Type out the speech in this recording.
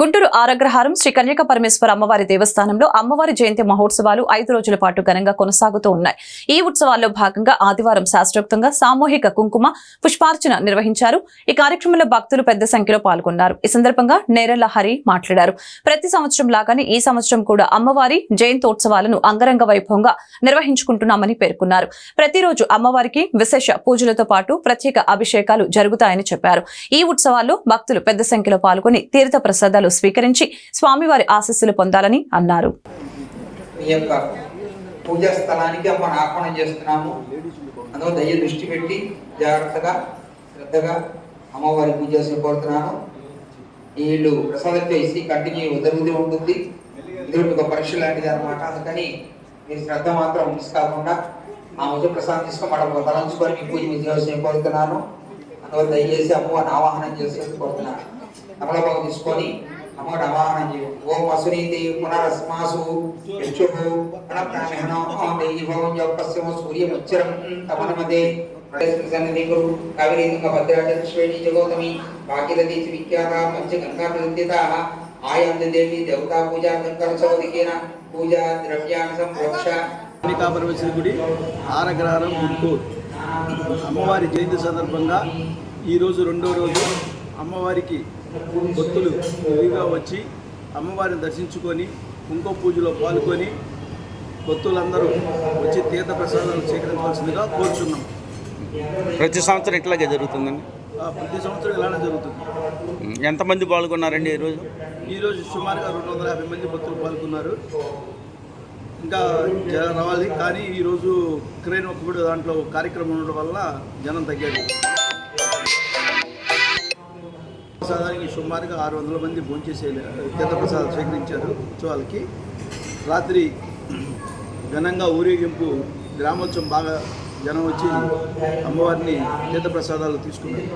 గుంటూరు ఆరగ్రహారం శ్రీ కన్యక పరమేశ్వర అమ్మవారి దేవస్థానంలో అమ్మవారి జయంతి మహోత్సవాలు ఐదు రోజుల పాటు ఘనంగా కొనసాగుతూ ఉన్నాయి. ఈ ఉత్సవాల్లో భాగంగా ఆదివారం శాస్త్రోక్తంగా సామూహిక కుంకుమ పుష్పార్చన నిర్వహించారు. ఈ కార్యక్రమంలో భక్తులు పెద్ద సంఖ్యలో పాల్గొన్నారు. ఈ సందర్భంగా నేరల హరి మాట్లాడారు. ప్రతి సంవత్సరం లాగానే ఈ సంవత్సరం కూడా అమ్మవారి జయంతోత్సవాలను అంగరంగ వైభవంగా నిర్వహించుకుంటున్నామని పేర్కొన్నారు. ప్రతిరోజు అమ్మవారికి విశేష పూజలతో పాటు ప్రత్యేక అభిషేకాలు జరుగుతాయని చెప్పారు. ఈ ఉత్సవాల్లో భక్తులు పెద్ద సంఖ్యలో పాల్గొని తీర్థ ప్రసాదాలు స్వీకరించి స్వామివారి ఆశస్సులు పొందాలని అన్నారు. మీ యొక్క పూజా స్థలానికి అమ్మను ఆహ్వానం చేస్తున్నాము. అందులో దయ్య దృష్టి పెట్టి జాగ్రత్తగా శ్రద్ధగా అమ్మవారి పూజ చేసి కోరుతున్నాను. వీళ్ళు ప్రసాదం చేసి కంటిన్యూ జరుగుతూ ఉంటుంది. ఇది ఒక పరీక్ష లాంటిది అనమాట అందుకని మీ శ్రద్ధ మాత్రం మిస్ కాకుండా ఆ మధ్య ప్రసాదం తీసుకొని మనం తలంచుకొని మీ పూజ మీద కోరుతున్నాను. అక్కడ దయచేసి అమ్మవారిని ఆవాహనం చేసి కోరుతున్నాను అమలభావం తీసుకొని అమ్మవారి ఆవాహనం చేయండి ఓం వసునీతి పునరస్మాసు యక్షుః ప్రణప్రాణిహనో దైవవం యొక్కస్యమ సూర్యముచ్చరం తమనమదే సన్నిధి గురు జగోతమి విఖ్యాత పంచ గంగా దేవి దేవతా పూజా పూజా ద్రవ్యాన్ని గుడి ఆరగ్రహారం గుంటూరు. అమ్మవారి జయంతి సందర్భంగా ఈరోజు రెండో రోజు అమ్మవారికి భక్తులు విరిగా వచ్చి అమ్మవారిని దర్శించుకొని కుంకుమ పూజలో పాల్గొని భక్తులందరూ వచ్చి తీర్థ ప్రసాదాలు స్వీకరించవలసిందిగా కోరుచున్నాం. ప్రతి సంవత్సరం ఇట్లాగే జరుగుతుందండి? ఆ, ప్రతి సంవత్సరం ఇలానే జరుగుతుంది. ఎంతమంది పాల్గొన్నారండి ఈరోజు ఈరోజు సుమారుగా రెండు వందల యాభై మంది భక్తులు పాల్గొన్నారు. ఇంకా జనం రావాలి. కానీ ఈరోజు క్రేన్ ఒక్కబడి దాంట్లో కార్యక్రమం ఉండడం వల్ల జనం తగ్గారు. ప్రసాదానికి సుమారుగా ఆరు వందల మంది భోంచేసే తీర్థప్రసాదం స్వీకరించారు ఉత్సవాలకి. రాత్రి ఘనంగా ఊరేగింపు గ్రామోత్సవం బాగా జనం వచ్చి అమ్మవారిని తీర్థప్రసాదాలు తీసుకున్నారు.